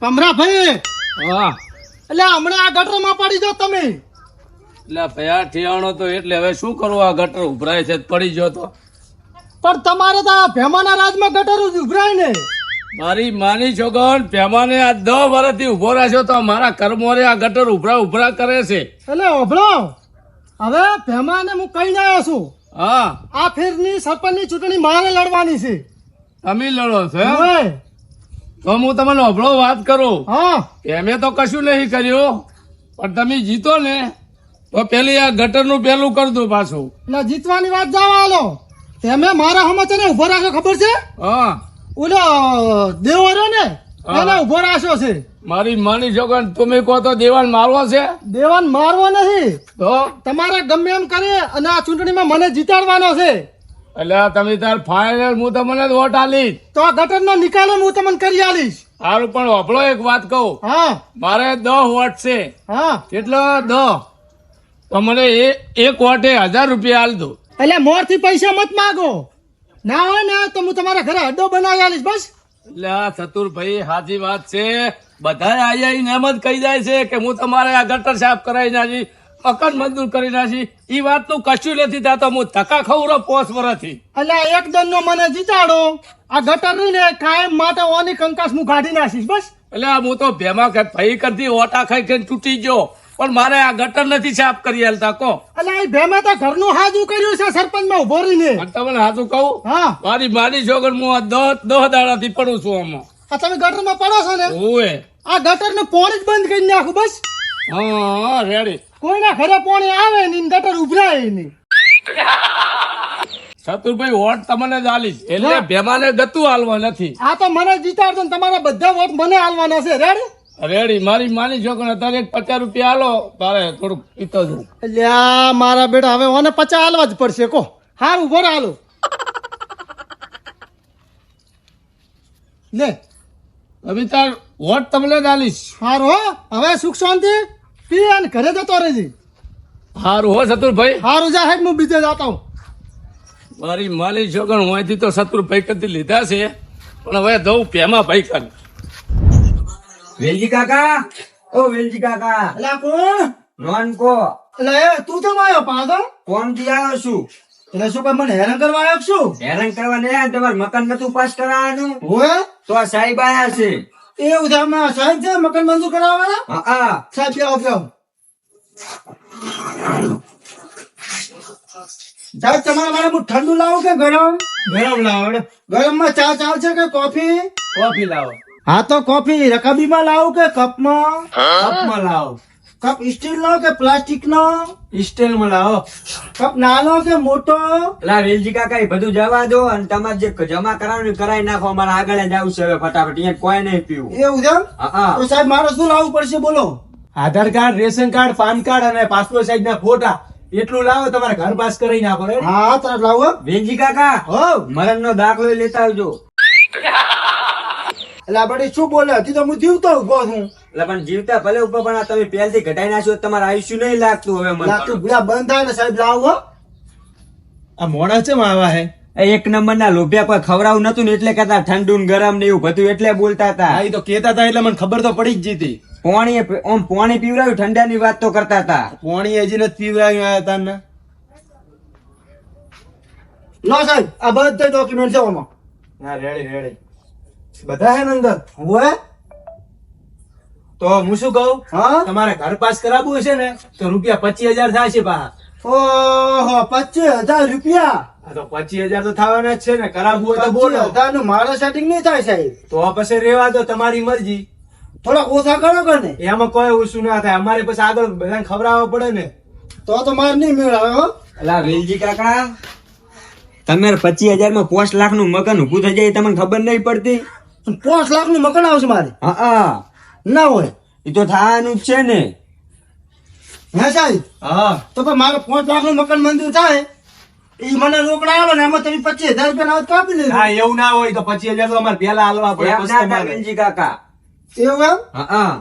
કમરા ભાઈ! હા એટલે હમણાં આ ગટરમાં પડી જાઓ તમે. એટલે ભયા ઠિયાણો તો એટલે હવે શું કરવું આ ગટર ઉભરાય છે પડી ગયો તો. પણ તમારે તો આ ભેમાના રાજમાં ગટર ઉભરાય ને. મારી માની છોકન ભેમાને આ દસ વર્ષથી ઊભો રાખ્યો તો મારા કર્મોરે આ ગટર ઉભરા ઉભરા કરે છે. એટલે ઉભરો. હવે ભેમાને હું કહીને આવ્યો છું. હા. આ ફેરની સરપંચની ચૂંટણી મારે લડવાની છે. તમે લડો છો? હવે, તો હું તમને અભળો વાત કરું. હા. એમે તો કશું નહીં કર્યું પણ તમે જીતો ને તો પેલી આ ગટરનું પેલું કરી દઉં પાછું. એટલે જીતવાની વાત જવા હાલો. તમે મારા સમાચાર ઊભો રાખ્યો ખબર છે? હા. ઓલો દેવરો ને. એને ઊભો રાખ્યો છે. મારી માની છોકન તમે કહો તો દેવાન મારવો છે? દેવાન મારવો નથી. તો? તમારે ગમે એમ કરે અને આ ચૂંટણીમાં મને જીતાડવાનો છે. એટલે તમે તાર ફાઇનલ હું તમને જ વોટ આલીશ તો આ ગટરનો નિકાલ હું તમને કરી આલીશ સારું પણ અભળો એક વાત કહું. હા. મારે દસ વોટ છે. હા. કેટલો દસ તો મને એ- એક વોટે હજાર રૂપિયા આલ દો. એટલે મોરથી પૈસા મત માગો. ના હોય ને તો હું તમારા ઘરે અડ્ડો બનાવી આલીશ બસ. એટલે આ ચતુરભાઈ સાચી વાત છે. બધા આઈ ને એમ જ કહી જાય છે કે હું તમારે આ ગટર સાફ કરાવી નાખી મકાન મંજૂર કરી નાખી. એ વાતનું કશું નથી થતો. હું ધક્કા ખવરો પોસ વર્ષથી અને એક દન નો મને જીતાડો. આ ગટર રહી ને કાયમ માટે ઓની કંકાસ હું કાઢી નાખીશ બસ. એટલે હું તો ભેમા કે ભાઈ કરતી ઓટા ખાઈ ખાઈને તૂટી ગયો. પણ મારે આ ગટર નથી સાફ કરી હાલતા કો એટલે એ ભેમા તો ઘરનું હાજુ કર્યું છે સરપંચમાં ઊભો રહીને તમને હાજુ કહું? હા. મારી મારી છોકર હું આ દસ દસ દાડાથી પડું છું આમાં. આ તમે ગટરમાં પડો છો ને? ઓવે આ ગટર ને પોણી જ બંધ કરી નાખું બસ. હા રેડી કોઈના ઘરે પાણી આવે ને ગટર ઉભરાય નહીં. શત્રુભાઈ વોટ તમને જ આલીશ એટલે ભેમાને ગતું હાલવા નથી. આ તો મને જીતાડજો ને તમારા બધા વોટ મને હાલવાના છે. રેડી રેડી મારી માની છોકર અત્યારે એક પચાસ રૂપિયા હાલો તારે થોડુંક પીતો જવું એટલે મારા બેટા હવે ઓને પચાસ હાલવા જ પડશે. કો હાર ઊભો હાલો લે. તાર વોટ તમને જ આલીશ. સારું હો. હવે સુખ શાંતિ? પી અને ઘરે જતો રહેજે. સારું હો ચતુરભાઈ હારું જા હેડ હું બીજે જતા હું મારી માલી છોકણ હું અહીંથી તો શત્રુભાઈ કદી લીધા છે પણ હવે દઉં ભેમા ભાઈ કર વેલજી કાકા ઓ વેલજી કાકા. લા કોણ? નોન કો. એટલે એ તું તો આવ્યો પાગલ કોણથી આવ્યો છું. એટલે શું કઈ મને હેરાન કરવા આવ્યો છું હેરાન કરવા નહીં તમારે મકાન નતું પાસ કરાવવાનું? હોય તો આ સાહેબ આયા છે. એવું છે સાહેબ છે મકાન મંજૂર કરાવવા વાળા હા. સાહેબ બેહો બેહો સાહેબ તમારા માટે હું ઠંડુ લાવું કે ગરમ? ગરમ લાવો ગરમમાં ચા ચાલશે કે કોફી? કોફી લાવો. હા તો કોફી રકાબીમાં લાવું કે કપમાં? કપમાં લાવો. કપ સ્ટીલ નો કે પ્લાસ્ટિક નો સ્ટીલમાં લાવો કપ નાનો કે મોટો? લા વેલજી કાકા એ બધું જવા દો અને તમારે જે જમા કરાવવાનું કરાવી નાખો. અમારે આગળ જ આવશે હવે ફટાફટ. અહીંયા કોઈ નહીં પીવું. એવું છે હા તો સાહેબ મારે શું લાવવું પડશે બોલો? Aadhaar card ration card PAN card અને પાસપોર્ટ સાઈઝ ના ફોટા. એટલું લાવો તમારે ઘર પાસ કરી નાખો. હા? તરત લાવો હો. વેલજી કાકા હો. મરણ નો દાખલો લેતા આવજો. એટલે આપણે શું બોલે? હજી તો હું જીવતો ઊભો છું. એટલે પણ જીવતા ભલે ઉપર પણ તમે પહેલથી ઘટાઈ નાખ્યો તમારે આયુષ્ય નહીં લાગતું હવે મને. લાગતું ભૂલા બંધ થાય ને સાહેબ લાવો આ મોડા છે આવા હે? એક નંબર ના લોભિયા કોઈ ખવડાવું નતું ને એટલે કહેતા ઠંડુ ને ગરમ ને એવું બધું એટલે બોલતા હતા. એ તો કેતા હતા એટલે મને ખબર તો પડી જ જીતી. પોણી ઓમ પોણી પીવડાવ્યું ઠંડા ની વાત તો કરતા હતા. પોણી હજી નથી પીવડાવી આયા તા ને લો સાહેબ આ બધા ડોક્યુમેન્ટ છે ઓમાં. ના રેડી રેડી બધા હે ને અંદર? હોય તો હું શું કહું? હા? તમારે ઘર પાસ કરાવવું હશે ને તો રૂપિયા પચીસ હજાર થશે પા ઓહો પચીસ હજાર રૂપિયા? તો પચીસ હજાર તો થવાના જ છે ને કરાવવું તો બોલો. હજારનું મારો સેટિંગ નહીં થાય સાહેબ. તો પછી રેવા દો તમારી મરજી. થોડા ઓછા કરો કે ને એમાં કોઈ ઓછું ના થાય. અમારે પછી આગળ બધાને ખવડાવવા પડે ને. તો તો મારે નહીં મેળવે હો. અલા વેલજી કાકા તમે પચીસ હજારમાં પાંચ લાખનું મકાન ઉભું થઈ જાય તમને ખબર નહીં પડતી? પાંચ લાખનું મકાન આવશે મારે. હા હા. ના હોય. એ તો થવાનું જ છે ને. હે સાહેબ. હા. તો પણ મારે પાંચ લાખનું મકાન મંજૂર થાય. એ મને રોકડા આવો ને એમાં તમે પચીસ હજાર રૂપિયા કાપી લેજો હા એવું ના હોય તો પચીસ હજાર તો અમારે પેલા હાલવા પડે કાકા. એવું એમ? હા હા.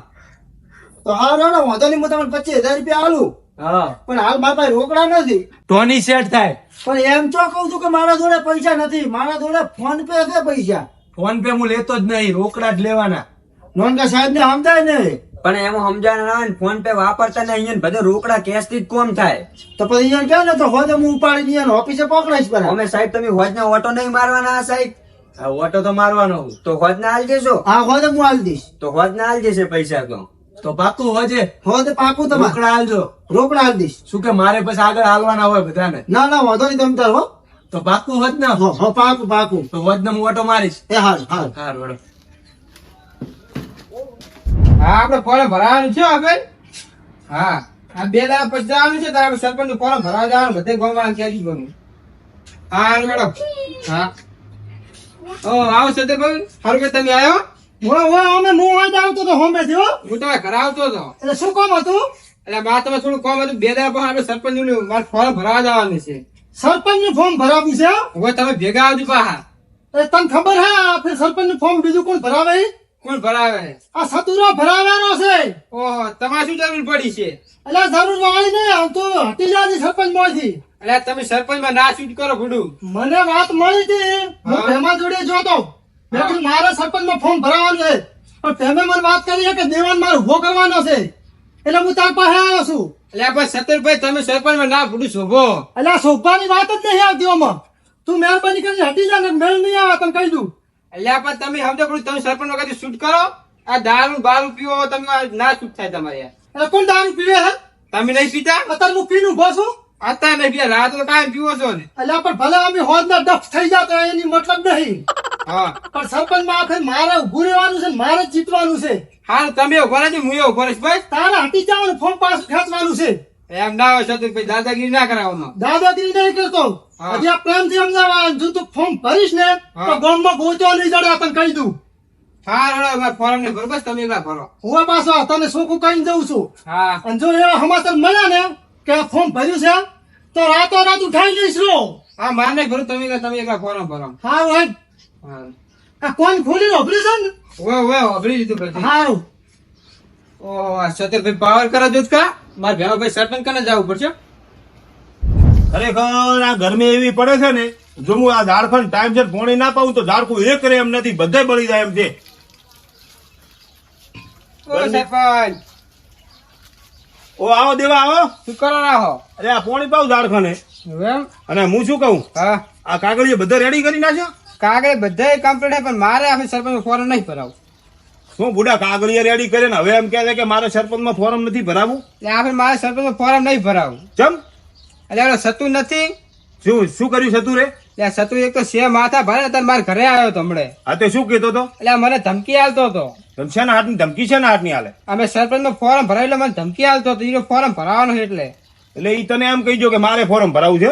તો હા ના વાંધો નહીં હું તમને પચીસ હજાર રૂપિયા આલું હા. પણ હાલ મારા પાસે રોકડા નથી. ટોની સેટ થાય. પણ એમ ચો કહું છું કે મારા જોડે પૈસા નથી. મારા જોડે ફોન પે છે પૈસા. ફોન પે હું લેતો જ નહીં રોકડા જ લેવાના. નોનકા સાહેબ ને સમજાય ને પણ એમ સમજાય ના આવે ફોન પે વાપરતા ને અહીંયા બધા રોકડા કેશથી કોમ થાય. તો પછી અહીંયા ક્યાં ને તો હોદે હું ઉપાડી દઈએ ઓફિસે પકડાઈશ પણ અમે સાહેબ તમે હોજ ને ઓટો નહીં મારવાના આ સાહેબ? આ ઓટો તો મારવાનો તો હોજ ના હાલ દેશો. હા હોજ હું હાલ દઈશ. તો હોજ ના હાલ દેશે પૈસા તો તો પાકું હોજે. હોજ પાકું તો રોકડા હાલજો. રોકડા હાલ દઈશ. શું કે મારે પછી આગળ હાલવાના હોય બધાને? ના ના વાંધો નહીં તમે તાર હો. તો પાકું હોત ને હો, હો પાકું પાકું. તો હોજ ને હું ઓટો મારીશ. એ હાલ હાલ. હા વડો હા આપણે ફોર્મ ભરાવાનું છે હવે. હા આ બે દાડા પછી જવાનું છે તારે સરપંચનું ફોર્મ ભરાવા જવાનું બધે ગોમાં ક્યાંથી બનવું હા મેડમ. હા. ઓ આવો સત્યભાઈ સારું કે તમે આવ્યો હો હો અમે હું વાંચ આવતો તો હોમે થયો હું. તમારે ઘરે આવતો હતો. એટલે શું કામ હતું? એટલે બા તમે થોડું કામ હતું બે દાડા પછી આપણે સરપંચનું મારે ફોર્મ ભરાવા જવાનું છે. સરપંચનું ફોર્મ ભરાવ્યું છે હવે તમે ભેગા આવજો બા એ તને ખબર હા ફેર સરપંચનું ફોર્મ બીજું કોણ ભરાવે? કોણ ભરાવે? આ સતુરો ભરાવાનો છે. ઓહો તમારે શું જરૂર પડી છે? એટલે જરૂર વાળી નહીં આમ તો હટી જાય સરપંચમાંથી એટલે તમે સરપંચમાં ના શૂટ કરો ભૂડું. મને વાત મળી હતી. હું. ભેમા જોડે જોતો. મેં કીધું મારે સરપંચમાં ફોર્મ ભરાવાનું છે. પણ ભેમે મને વાત કરી છે કે દેવાન મારે ઊભો કરવાનો છે. એટલે હું તાર પાસે આવ્યો છું. એટલે આપણે સત્તરભાઈ તમે સરપંચમાં ના ભૂડું શોભો. એટલે આ શોભાની વાત જ નહીં આવતી આમાં. તું મહેરબાની કરીને હટી જા ને મેળ નહીં આવે તને કહી દઉં. એટલે પણ તમે સમજો પડું તમે સરપંચ વખતે શૂટ કરો આ દારૂ બારૂ પીવો તમે ના શૂટ થાય તમારે કોણ દારૂ પીવે હે? તમે નહીં પીતા? અત્યારે હું પીનું ઊભો છું. અત્યારે નહીં પીતા રાત તો કાંઈ પીવો છો ને? એટલે પણ ભલે અમે હોદ ના ડફ થઈ જતા એની મતલબ નહીં. હા. પણ સરપંચમાં આખે મારે ઉભું રહેવાનું છે મારે જ જીતવાનું છે. હા તમે ઊભા રહેજો હું ઊભો રહીશ ભાઈ તારે હટી જવાનું ફોર્મ પાસ ખેંચવાનું છે. એમ ના હોય સતુરભાઈ દાદાગીરી ના કરાવવાનો દાદાગીરી નહીં કરતો. હજી પ્રેમથી સમજાવવાનું જો તું ફોર્મ ભરીશ ને તો હા. ગામમાં ગોચો નહીં જડે તને કહી દઉં. હા રડો મારે ફોરમ ને બરોબર તમે એકલા ભરો. હું પાછો તને સોખું કઈ જઉં છું. હા. અને જો એવા સમાચાર મળ્યા ને કે આ ફોર્મ ભર્યું છે તો રાતો રાત ઉઠાઈ જઈશ રો. હા મારે નહીં ભરું તમે તમે એકલા ફોર્મ ભરો. હા ભાઈ હા. આ કોણ ખોલી ઓપરેશન ઓવે ઓવે વાપરી લીધું પછી. હારું. ઓ આ સતુરભાઈ પાવર કરા જો કા મારે ભેવા ભાઈ સરપંચ કને જવું પડશે? ખરેખર આ ગરમી એવી પડે છે ને જો હું આ ઝાડખંડ ટાઈમ છે પોણી ના પાઉં તો ઝાડખું એક રે એમ નથી બધે બળી જાય એમ છે. ઓ આવો દેવા આવો. શું કરો રાહો અરે આ પોણી પાઉં ઝાડખંડે. અને હું શું કહું? હા. આ કાગળીએ બધા રેડી કરી નાખ્યો? કાગળ બધા કમ્પ્લીટ પણ મારે આપણે સરપંચ ફોરમ નહીં ભરાવું. શું બુડા કાગળીએ રેડી કરે ને? હવે એમ કહે છે કે મારે સરપંચમાં ફોરમ નથી ભરાવું? આપણે મારે સરપંચમાં ફોરમ નહીં ભરાવું. ચમ? એટલે આપણે સતુ નથી. શું શું કર્યું સતુ રે? એટલે સતુ એક તો સે માથા ભરે તને મારે ઘરે આવ્યો તો હમણે. આ તો શું કહેતો હતો? એટલે મને ધમકી આલતો હતો. તને શેના હાથની ધમકી શેના હાથની હાલે અમે સરપંચ ફોર્મ ભરાય એટલે મને ધમકી આલતો હતો. ઈ ફોર્મ ભરાવાનું છે એટલે. એટલે ઈ તને એમ કહીજો કે મારે ફોર્મ ભરાવું છે?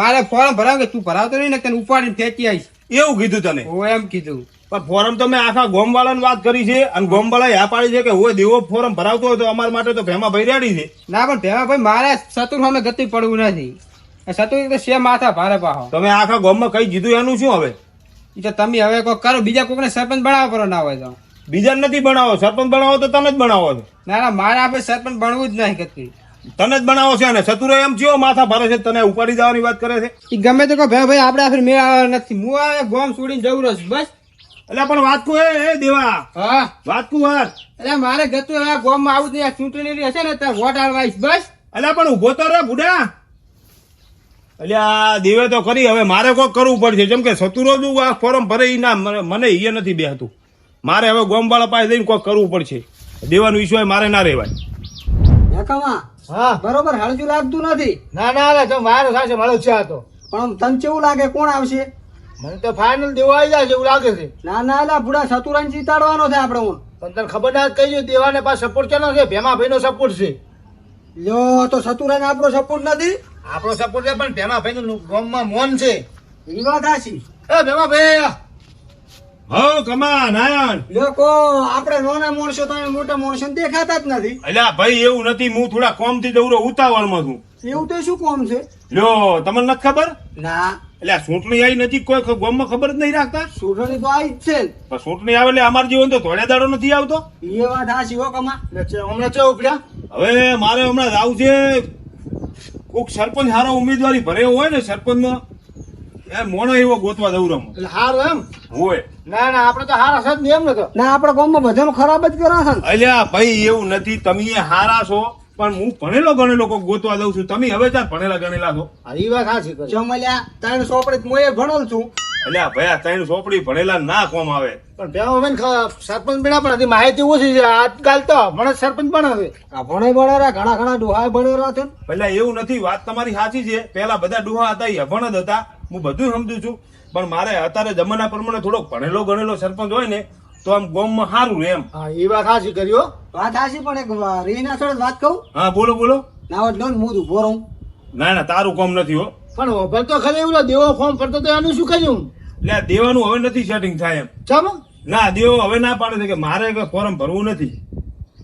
મારે ફોર્મ ભરાવ કે તું ભરાવતો નહીં ને તને ઉપાડીને ફેંકી આવીશ. એવું કીધું તને? હું એમ કીધું. પણ ફોરમ તો મેં આખા ગોમવાળાની વાત કરી છે અને ગોમવાળાએ હા પાડી છે કે હોય દેવો ફોરમ ભરાવતો હોય તો અમારા માટે તો ભેમા ભાઈ રેડી છે. ના પણ ભેમા ભાઈ મારે સતુર સામે ગતિ પડવું નથી. આ સતુર તો સે માથા ભારે પાહો. તમે આખા ગોમમાં કઈ જીધું એનું શું હવે? એ તો તમે હવે કોઈ કરો બીજા કોકને સરપંચ બનાવો પડો ના હોય તો. બીજા નથી બનાવો સરપંચ બનાવો તો તમે જ બનાવો છો. ના ના મારે આપણે સરપંચ બનવું જ નહીં કરતી તને જ બનાવો છે અને ચતુરો એમ થયો માથા ભારે છે તને ઉપાડી જવાની વાત કરે છે? એ ગમે તો કહો ભાઈ ભાઈ આપણે આખરે મેળ આવવાનો નથી. હું આ ગોમ છોડીને જવું રહ્યો બસ. એટલે પણ વાત કો એ એ દેવા. હા? વાત કો વાત એટલે મારે ગતું આ ગોમમાં આવું જ નહીં આ ચૂંટણી હશે ને ત્યાં વોટ આલવા આવીશ બસ. એટલે પણ ઊભો તો રે બુડા એટલે આ દેવે તો કરી હવે મારે કોક કરવું પડશે. જેમ કે સતુરો જ આ ફોરમ ભરે ના મને મને ઈ નથી બેહતું. મારે હવે ગોમવાળા પાસે જઈને કોક કરવું પડશે. દેવાનું ઈશ્વર મારે ના રહેવાય. હા. બરોબર હળજુ લાગતું નથી. ના ના ના જો મારો સાચો મળ્યો છે આ તો. પણ તને કેવું લાગે કોણ આવશે? મને તો ફાઇનલ દેવા આવી જાય છે એવું લાગે છે. ના ના ના બુડા સતુરાને જીતાડવાનો છે આપણે. હું પણ તને ખબર ના કહી દેવાને પાસે સપોર્ટ કેનો છે? ભેમા ભાઈ નો સપોર્ટ છે. લ્યો તો સતુરાન આપણો સપોર્ટ નથી? આપણો સપોર્ટ છે પણ ભેમા ભાઈ નું ગામમાં મોન છે. એ વાત હાચી એ ભેમા ભાઈ હો કમા નાયણ લોકો આપણે નાના માણસો તો મોટા માણસો દેખાતા જ નથી. એટલે આ ભાઈ એવું નથી હું થોડા કોમથી દৌડો ઉતાવળમાં છું. એવું તો શું કોમ છે? લ્યો તમને નથી ખબર? ના. એટલે આ સૂંટણી આવી નથી કોઈ ગામમાં ખબર જ નહીં રાખતા? સૂંટણી તો આવી જ છે. પણ સૂંટણી આવે એટલે અમાર જીવન તો થોડે દાડો નથી આવતો? એ વાત આ હો કમા. હમણાં ચો ઉપડ્યા હવે મારે હમણાં રાવ છે કોઈક સરપંચ સારો ઉમેદવારી ભર્યો હોય ને સરપંચમાં એ મોણો એવો ગોતવા દઉં રમો એટલે હારું એમ? હોય. ના ના આપણે તો હારા છે જ નહીં એમ નતો ના આપણા ગામમાં બધાનું ખરાબ જ કરા છે. અલ્યા ભાઈ એવું નથી. તમે એ હારા છો. પણ હું ભણેલો ગણેલો કોઈ ગોતવા દઉં છું. તમે હવે ચાર ભણેલા ગણેલા છો. એ વાત સાચી કરી. જમલ્યા ત્રણ સોપડી હું એ ભણેલ છું. એટલે ભાઈ આ ત્રણ ચોપડી ભણેલા ના કોમ આવે. પણ ભેમો બેન સરપંચ બન્યા પણ હતી માહિતી ઓછી છે. આજકાલ તો મને સરપંચ પણ હવે આ ભણે ભણેલા ઘણા ઘણા ડોહા ભણેલા છે. પેલા એવું નથી વાત તમારી સાચી છે. પેલા બધા ડોહા હતા એ અભણ જ હતા. હું બધું સમજુ છું. પણ મારે અત્યારે જમાના પ્રમાણે થોડોક ભણેલો ગણેલો સરપંચ હોય ને તો આમ ગામમાં સારું એમ. હા એ વાત હાસી કર્યો વાત હાચી પણ એક રીના સર વાત કહું. હા બોલો બોલો. ના હોય લો ને હું ઊભો રહું. ના ના તારું કામ નથી હો. પણ ઓફર તો ખરે એવું દેવો ફોર્મ ફરતો તો એનું શું કર્યું? એટલે દેવાનું હવે નથી સેટિંગ થાય એમ. ચમ? ના દેવો હવે ના પાડે છે કે મારે ફોર્મ ભરવું નથી.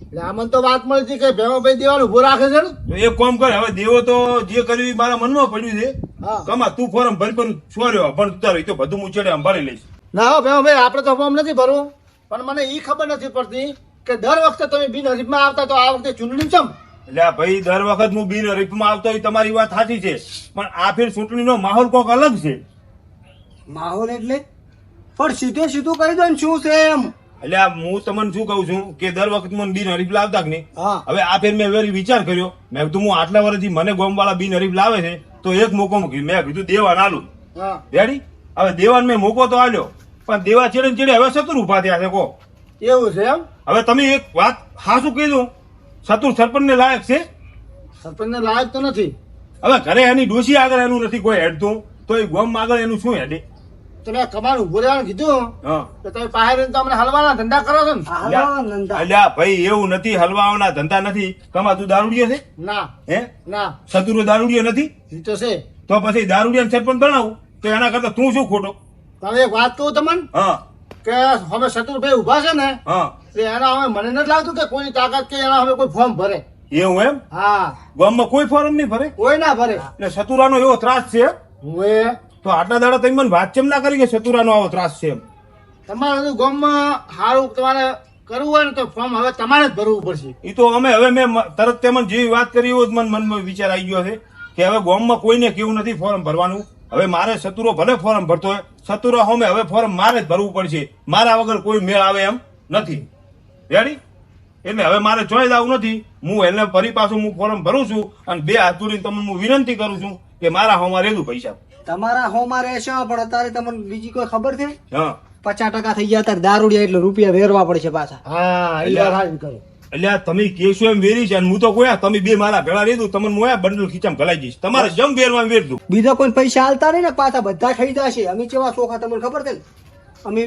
એટલે આમને તો વાત મળી છે કે ભેવો ભાઈ દેવાનું ઊભો રાખે છે ને? તો એક કોમ કરે હવે દેવો તો જે કર્યું એ મારા મનમાં પડ્યું છે. હા. કમા તું ફોર્મ ભરી પણ છોડ્યો પણ તું એ તો બધું હું છેડે આમ ભરી લઈશ. ના હો ભેમો ભાઈ આપણે તો ફોર્મ નથી ભરવું. પણ મને એ ખબર નથી પડતી કે દર વખતે તમે બિનહરીફમાં આવતા તો આ વખતે ચૂંટણી ચમ? એટલે ભાઈ દર વખત હું બિન હરીફમાં આવતો હોય તમારી વાત સાચી છે. પણ આ ફેર ચૂંટણીનો માહોલ કોક અલગ છે. માહોલ એટલે? પણ સીધે સીધું કહી દો ને શું છે એમ. એટલે હું તમને શું કહું છું કે દર વખત મને બિન હરીફ લાવતા કે નહીં? હવે આ ફેર મેં વેરી વિચાર કર્યો. મેં કીધું હું આટલા વર્ષથી મને ગોમવાળા બિન હરીફ લાવે છે તો એક મોકો મૂકી મેં કીધું દેવાન આલું. હા. રેડી હવે દેવાન મેં મોકો તો આલ્યો. પણ દેવા ચેડે ને ચેડે હવે સતુર ઊભા થયા છે કો એવું છે એમ? હવે તમે એક વાત હાસું કીધું. સતુર સરપંચ ને લાયક છે? સરપંચને લાયક તો નથી. હવે ઘરે એની ડોશી આગળ એનું નથી કોઈ હેડતું. તો એ ગોમ આગળ એનું શું હેડે? તમે કમાન ઊભો રહેવાનું કીધું? હા. તો તમે પાસે રહીને તો અમને હલવાના ધંધા કરો છો ને? અલ્યા ભાઈ એવું નથી. હલવાઓના ધંધા નથી. કમા તું દારૂડિયો છે? ના. હે? ના. સતુરો દારૂડિયો નથી? તો છે. તો પછી દારૂડિયા સરપંચ ગણાવું તો એના કરતા તું શું ખોટો? તમે એક વાત કહું તમને? હા. કે અમે શત્રુભાઈ ઊભા છે ને હા. એટલે એના હવે મને નથી લાગતું કે કોઈની તાકાત કે એના હવે કોઈ ફોર્મ ભરે. એવું એમ? હા. ગામમાં કોઈ ફોર્મ નહીં ભરે? કોઈ ના ભરે. એટલે સતુરાનો એવો ત્રાસ છે? હવે તો આટલા દાડા તમે મને વાત ચેમ ના કરી કે સતુરાનો આવો ત્રાસ છે એમ? તમારે ગામમાં સારું તમારે કરવું હોય ને તો ફોર્મ હવે તમારે જ ભરવું પડશે. એ તો અમે હવે મેં મ- તરત તેમને જેવી વાત કરી એવો જ મને મનમાં વિચાર આવી ગયો છે કે હવે ગામમાં કોઈને કેવું નથી ફોર્મ ભરવાનું. હવે મારે સતુરો ભલે ફોર્મ ભરતો હોય સતુરો હોમે હવે ફોર્મ મારે જ ભરવું પડશે. મારા વગર કોઈ મેળ આવે એમ નથી. રેડી એટલે હવે મારે ચોઈસ આવું નથી. હું એને ફરી પાછું હું ફોર્મ ભરું છું અને બે હાથ જોડીને તમને હું વિનંતી કરું છું કે મારા હોમાં રેલું પૈસા. તમારા હોમાં રહેશે પણ અત્યારે તમને બીજી કોઈ ખબર છે? હા. પચાસ ટકા થઈ ગયા ત્યારે દારૂડિયા એટલે રૂપિયા વેરવા પડશે પાછા. હા એ વાત કરો. એટલે આ તમે કેશો એમ વેરી છે અને હું તો કોયા તમે બે મારા ભેળા લીધું તમને હું આ બંડલ ખીચામ ગલાઈ જઈશ તમારે જમ વેરવા દઉં બીજા કોઈ પૈસા હાલતા નહીં ને પાછા બધા થઈ જશે. અમે કેવા ચોખા તમને ખબર છે ને? અમે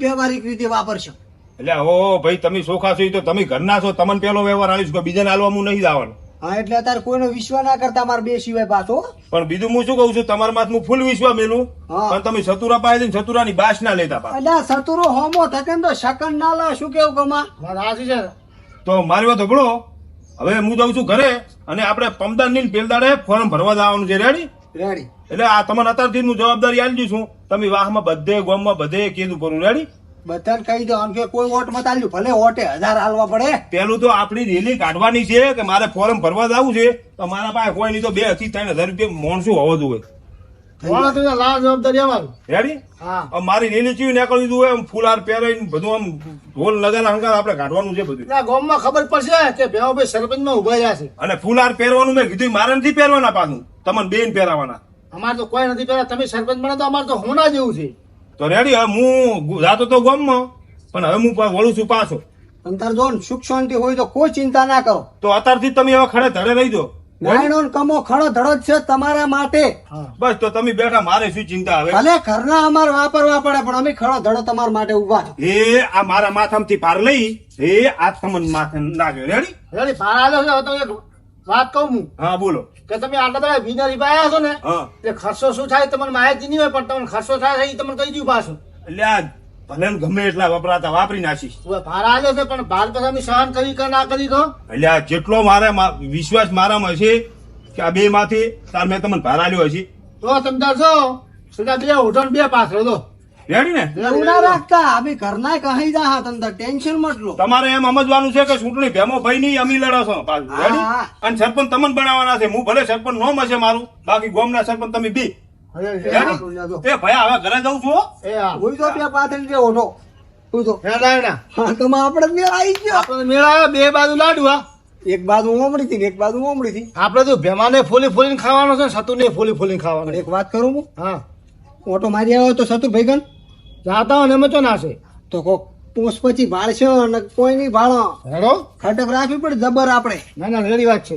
વ્યવહારિક રીતે વાપરશું. એટલે ઓ ભાઈ તમે સોખા છો તો તમે ઘરના છો તમને પેલો વ્યવહાર આવીશ કે બીજાને હાલવા હું નહીં જવાનું હા એટલે અત્યારે કોઈનો વિશ્વાસ ના કરતા મારે બે સિવાય પાછો. પણ બીજું હું શું કહું છું તમારા માથ હું ફૂલ વિશ્વાસ મેલું. હા. પણ તમે સતુરા પાસે જઈને સતુરાની બાસ ના લેતા એટલે સતુરો હોમો થકે તો શકન ના લે શું કેવું કમા રાજી છે. તો મારી વાત સાંભળો. હવે હું જાઉં છું ઘરે અને આપણે પમદાનની પેલદાડે ફોર્મ ભરવા જવાનું છે. રેડી રેડી એટલે આ તમને અત્યારથી હું જવાબદારી આલી છું તમે વાહમાં બધે ગોમમાં બધે કીધું કરું રેડી બધાને કહી દો આમ કે કોઈ ઓટ મત આલ્યું. ભલે ઓટે હજાર હાલવા પડે. પેલું તો આપણી રેલી કાઢવાની છે કે મારે ફોર્મ ભરવા જવું છે. તો મારા પાસે કોઈ નહીં તો બેથી ત્રણ હજાર રૂપિયા મોણસું હોવો જોઈએ. મારી રેલી ચીવી નીકળવી જોઈએ આમ ફૂલાર પહેરાઈને બધું આમ ઢોલ નગારા હંગાર આપણે કાઢવાનું છે બધું. એટલે ગામમાં ખબર પડશે કે ભેમો ભાઈ સરપંચમાં ઊભા રહ્યા છે. અને ફૂલાર પહેરવાનું મેં કીધું મારે નથી પહેરવાના પાછું. તમને બેન પહેરાવાના. અમારે તો કોઈ નથી પહેલા તમે સરપંચ બને તો અમારે તો હોના જેવું છે. તો રેડી હવે હું જાતો તો ગામમાં પણ હવે હું વળું છું પાછો. અંતર જો સુખ શાંતિ હોય તો કોઈ ચિંતા ના કરો. તો અત્યારથી તમે હવે ખડે ધડે રહી દો. નાયણો કમો ખડો ધડો છે તમારા માટે. બસ તો તમે બેઠા મારે શું ચિંતા હવે? ભલે ઘરના અમારે વાપરવા પડે પણ અમે ખડો ધડો તમારા માટે ઊભા એ આ મારા માથામાંથી પાર લઈ એ આ તમને માથે નાખ્યો. રેડી રેડી ભાર આવ્યો છે. હવે તો વાત કહું હું. હા બોલો. કે તમે આટલા બધા વિનર છો ને હા. એટલે ખર્ચો શું થાય તમને માહિતી નહીં હોય પણ તમને ખર્ચો થાય એ તમને કહી દઉં પાછું. એટલે ભલે ને ગમે એટલા વપરાતા વાપરી નાખીશ. ભારા ભાર આવ્યો છે પણ ભાર પછી અમે સહન કરી કે ના કરી એટલે જેટલો મારે વિશ્વાસ મારામાં છે કે આ બે માંથી તાર મેં તમને ભાર આવ્યો હશે. તો છો સીધા બે ઉઠણ બે પાછળ દો ના? તમારે એમ સમજવાનું છે કે ચૂંટણી ભેમો ભાઈ નહીં અમી લડો પાછું અને સરપંચ તમને બનાવવાના છે. હું ભલે સરપંચ નોમ હશે મારું બાકી ગોમના સરપંચ તમે બી. એ ભાઈ હવે ઘરે જઉં છું હો. એ હું તો બે પાથરી જેવો નો તું તો હે હા તો આપણે મેળ આવી ગયો. આપણે મેળા બે બાજુ લાડવા એક બાજુ ઓમડી હતી એક બાજુ ઓમડી હતી. આપણે તો ભેમાને ફોલી ફોલીને ખાવાનો છે સતુ ને ફોલી ફોલીને ખાવાનો એક વાત કરું હું? હા. ઓટો મારી આવ્યો તો સતુર ભાઈગન જાતા હોય ને તો ચો નાશે? તો કોક પોસ પછી ભાળશે અને કોઈ નહીં ભાળો હેડો. ખટક રાખવી પડે જબર આપણે. ના ના રેડી વાત છે.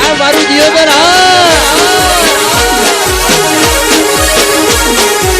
આ મારું હા. Thank you.